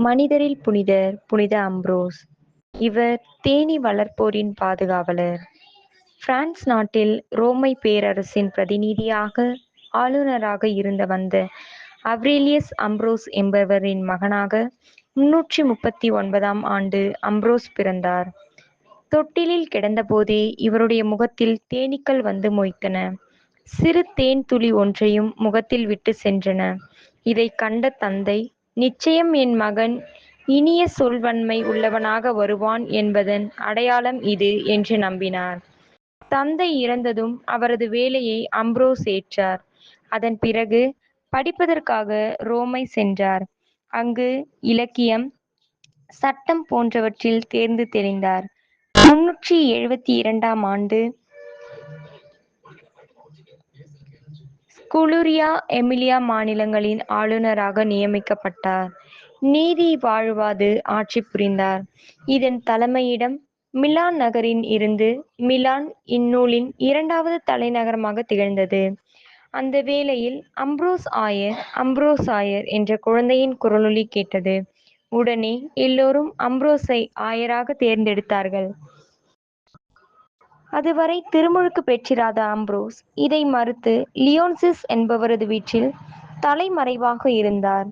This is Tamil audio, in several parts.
மனிதரில் புனிதர் புனித அம்ப்ரோஸ் இவர் தேனீ வளர்ப்போரின் பாதுகாவலர். பிரான்ஸ் நாட்டில் ரோமை பேரரசின் பிரதிநிதியாக ஆளுநராக இருந்து வந்த அவ்ரேலியஸ் அம்ப்ரோஸ் என்பவரின் மகனாக முன்னூற்றி முப்பத்தி ஒன்பதாம் ஆண்டு அம்ப்ரோஸ் பிறந்தார். தொட்டிலில் கிடந்தபோதே இவருடைய முகத்தில் தேனீக்கள் வந்து மொய்த்தன. சிறு தேன் துளி ஒன்றையும் முகத்தில் விட்டுச் சென்றன. இதை கண்ட தந்தை நிச்சயம் என் மகன் இனிய சொல்வன்மை உள்ளவனாக வருவான் என்பதன் அடையாளம் இது என்று நம்பினார். தந்தை இறந்ததும் அவரது வேலையை அம்ப்ரோஸ் ஏற்றார். அதன் பிறகு படிப்பதற்காக ரோமை சென்றார். அங்கு இலக்கியம், சட்டம் போன்றவற்றில் தேர்ந்து தெளிந்தார். முன்னூற்றி எழுபத்தி இரண்டாம் ஆண்டு குளுரியா எமிலியா மாநிலங்களின் ஆளுநராக நியமிக்கப்பட்டார். நீதி வாழ்வாது ஆட்சி புரிந்தார். இதன் தலைமையிடம் மிலான் நகரின் இருந்து மிலான் இந்நூலின் இரண்டாவது தலைநகரமாக திகழ்ந்தது. அந்த வேளையில் அம்ப்ரோஸ் ஆயர் அம்ப்ரோஸ் ஆயர் என்ற குழந்தையின் குரலொலி கேட்டது. உடனே எல்லோரும் அம்ப்ரோஸை ஆயராக தேர்ந்தெடுத்தார்கள். அதுவரை திருமுழுக்கு பெற்றிராத அம்ப்ரோஸ் இதை மறுத்து லியோன்சிஸ் என்பவரது வீட்டில் தலைமறைவாக இருந்தார்.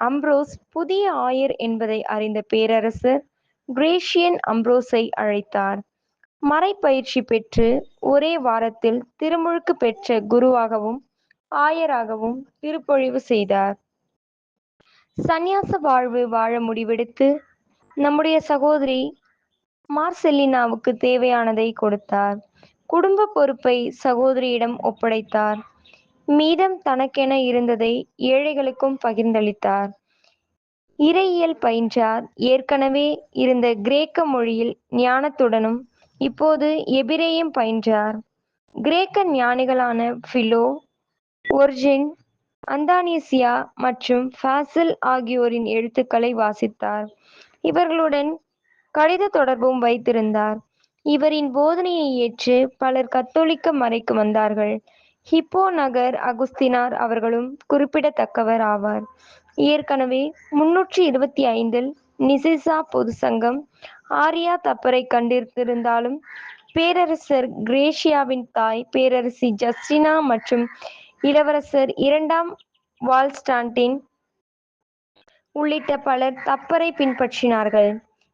அம்ப்ரோஸ் புதிய ஆயர் என்பதை அறிந்த பேரரசர் கிரேஷியன் அம்ப்ரோஸை அழைத்தார். மறைப்பயிற்சி பெற்று ஒரே வாரத்தில் திருமுழுக்கு பெற்ற குருவாகவும் ஆயராகவும் திருப்பொழிவு செய்தார். சந்நியாச வாழ்வு வாழ முடிவெடுத்து நம்முடைய சகோதரி மார்செலினாவுக்குத் தேவையானதை கொடுத்தார். குடும்ப பொறுப்பை சகோதரியிடம் ஒப்படைத்தார். மீதம் தனக்கென இருந்ததை ஏழைகளுக்கும் பகிர்ந்தளித்தார். இறையியல் பயின்றார். ஏற்கனவே இருந்த கிரேக்க மொழியில் ஞானத்துடனும் இப்போது எபிரேயம் பயின்றார். கிரேக்க ஞானிகளான பிலோ, ஒர்ஜின் அந்தானீசியா மற்றும் ஃபாசில் ஆகியோரின் எழுத்துக்களை வாசித்தார். இவர்களுடன் கடித தொடர்பும் வைத்திருந்தார். இவரின் போதனையை ஏற்று பலர் கத்தோலிக்க மறைக்கு வந்தார்கள். ஹிப்போ நகர் அகுஸ்தினார் அவர்களும் குறிப்பிடத்தக்கவர் ஆவார். ஏற்கனவே முன்னூற்றி இருபத்தி ஐந்தில் நிசிசா பொது சங்கம் ஆரியா தப்பரை கண்டிருந்திருந்தாலும் பேரரசர் கிரேஷியாவின் தாய் பேரரசி ஜஸ்டினா மற்றும் இளவரசர் இரண்டாம் வால்ஸ்டாண்டின் உள்ளிட்ட பலர் தப்பரை பின்பற்றினார்கள்.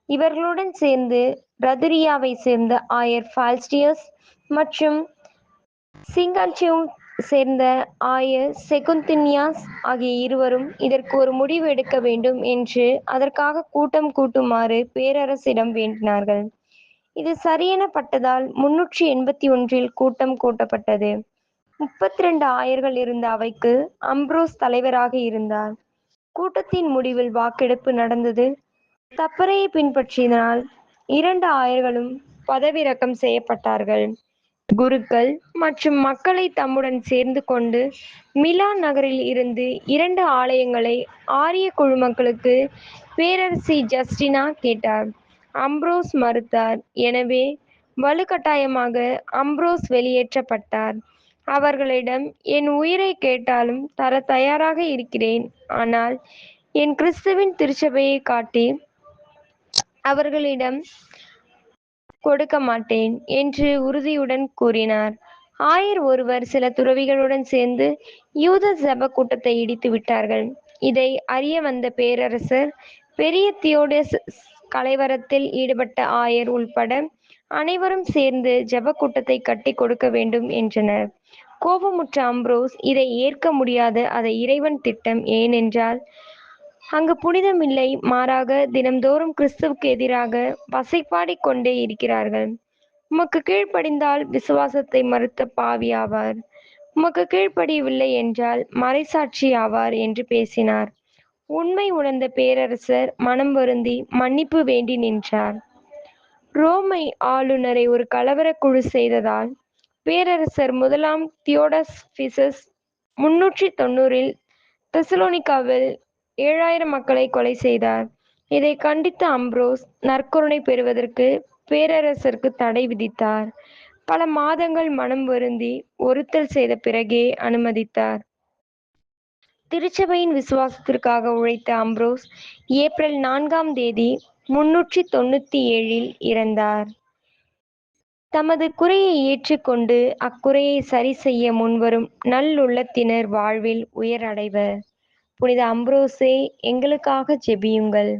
இவர்களுடன் சேர்ந்து ரதுரியாவை சேர்ந்த ஆயர் ஃபால்ஸ்டியஸ் மற்றும் சிங்காட்சியைச் சேர்ந்த ஆயர் செகுந்தின்யாஸ் ஆகிய இருவரும் இதற்கு ஒரு முடிவு எடுக்க வேண்டும் என்று அதற்காக கூட்டம் கூட்டுமாறு பேரரசிடம் வேண்டினார்கள். இது சரியெனப்பட்டதால் முன்னூற்றி எண்பத்தி ஒன்றில் கூட்டம் கூட்டப்பட்டது. முப்பத்திரண்டு ஆயர்கள் இருந்த அவைக்கு அம்ப்ரோஸ் தலைவராக இருந்தார். கூட்டத்தின் முடிவில் வாக்கெடுப்பு நடந்தது. தப்பறையை பின்பற்றியதனால் இரண்டு ஆயர்களும் பதவிறக்கம் செய்யப்பட்டார்கள். குருக்கள் மற்றும் மக்களை தம்முடன் சேர்ந்து கொண்டு மிலான் நகரில் இருந்து இரண்டு ஆலயங்களை ஆரிய குழுமக்களுக்கு பேரரசி ஜஸ்டினா கேட்டார். அம்ப்ரோஸ் மறுத்தார். எனவே வலுக்கட்டாயமாக அம்ப்ரோஸ் வெளியேற்றப்பட்டார். அவர்களிடம் என் உயிரை கேட்டாலும் தர தயாராக இருக்கிறேன் ஆனால் என் கிறிஸ்துவின் திருச்சபையை காட்டி அவர்களிடம் கொடுக்க மாட்டேன் என்று உறுதியுடன் கூறினார். ஆயர் ஒருவர் சில துறவிகளுடன் சேர்ந்து யூத ஜெபக் கூட்டத்தை இடித்து விட்டார்கள். இதை அறிய வந்த பேரரசர் பெரிய தியோடஸ் கலைவரத்தில் ஈடுபட்ட ஆயர் உள்பட அனைவரும் சேர்ந்து ஜப கூட்டத்தை கட்டிக் கொடுக்க வேண்டும் என்றனர். கோபமுற்ற அம்ப்ரோஸ் இதை ஏற்க முடியாது அதை இறைவன் திட்டம் ஏனென்றால் அங்கு புனிதம் இல்லை மாறாக தினம்தோறும் கிறிஸ்துவுக்கு எதிராக வசைப்பாடி கொண்டே இருக்கிறார்கள். உமக்கு கீழ்ப்படிந்தால் விசுவாசத்தை மறுத்த பாவி ஆவார். உமக்குக் கீழ்ப்படியவில்லை என்றால் மறைசாட்சி ஆவார் என்று பேசினார். உண்மை உணர்ந்த பேரரசர் மனம் வருந்தி மன்னிப்பு வேண்டி நின்றார். ரோமை ஆளுநரை ஒரு கலவரக் குழு செய்ததால் பேரரசர் முதலாம் தியோடஸ் பிசஸ் முன்னூற்றி தொண்ணூறில் தெசலோனிகாவில் ஏழாயிரம் மக்களை கொலை செய்தார். இதைக் கண்டித்த அம்ப்ரோஸ் நற்கருணை பெறுவதற்கு பேரரசருக்கு தடை விதித்தார். பல மாதங்கள் மனம் வருந்தி ஒருத்தல் செய்த பிறகே அனுமதித்தார். திருச்சபையின் விசுவாசத்திற்காக உழைத்த அம்ப்ரோஸ் ஏப்ரல் நான்காம் தேதி முன்னூற்றி தொண்ணூற்றி ஏழில் இறந்தார் தமது குறையை ஏற்றுக்கொண்டு அக்குறையை சரி செய்ய முன்வரும் நல்லுள்ளத்தினர் வாழ்வில் உயர் அடைவர் புனித அம்ப்ரோசே எங்களுக்காக ஜெபியுங்கள்